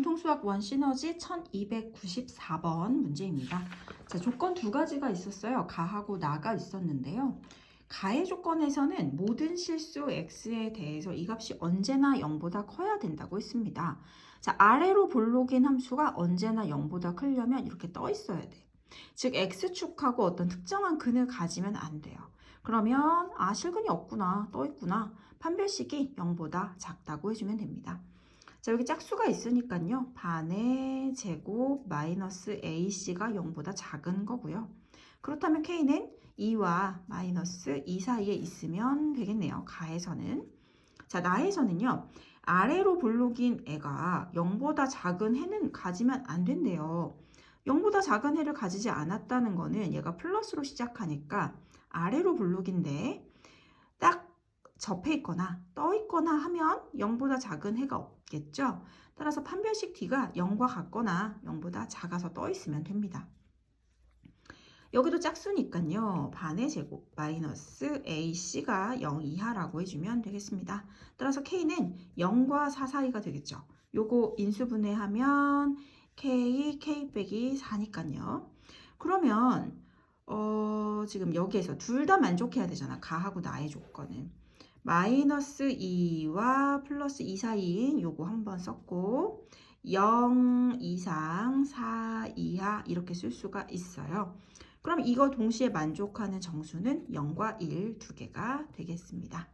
공통수학 원 시너지 1294번 문제입니다. 자, 조건 두 가지가 있었어요. 가하고 나가 있었는데요. 가의 조건에서는 모든 실수 x에 대해서 이 값이 언제나 0보다 커야 된다고 했습니다. 자, 아래로 볼록인 함수가 언제나 0보다 크려면 이렇게 떠 있어야 돼. 즉 x축하고 어떤 특정한 근을 가지면 안 돼요. 그러면 아 실근이 없구나 떠 있구나 판별식이 0보다 작다고 해주면 됩니다. 자 여기 짝수가 있으니까요 반의 제곱 마이너스 ac가 0보다 작은 거고요. 그렇다면 k는 2와 마이너스 2 사이에 있으면 되겠네요. 가에서는 자 나에서는요 아래로 볼록인 애가 0보다 작은 해는 가지면 안 된대요. 0보다 작은 해를 가지지 않았다는 거는 얘가 플러스로 시작하니까 아래로 블록인데 딱 접해 있거나 떠 있거나 하면 0보다 작은 해가 없겠죠. 따라서 판별식 D가 0과 같거나 0보다 작아서 떠 있으면 됩니다. 여기도 짝수니까요. 반의 제곱 마이너스 AC가 0 이하라고 해주면 되겠습니다. 따라서 K는 0과 4 사이가 되겠죠. 요거 인수분해하면 K, K 빼기 4니까요. 그러면 어, 지금 여기에서 둘 다 만족해야 되잖아. 가하고 나의 조건은. 마이너스 2와 플러스 2 사이인 요거 한번 썼고 0 이상 4 이하 이렇게 쓸 수가 있어요. 그럼 이거 동시에 만족하는 정수는 0과 1 두 개가 되겠습니다.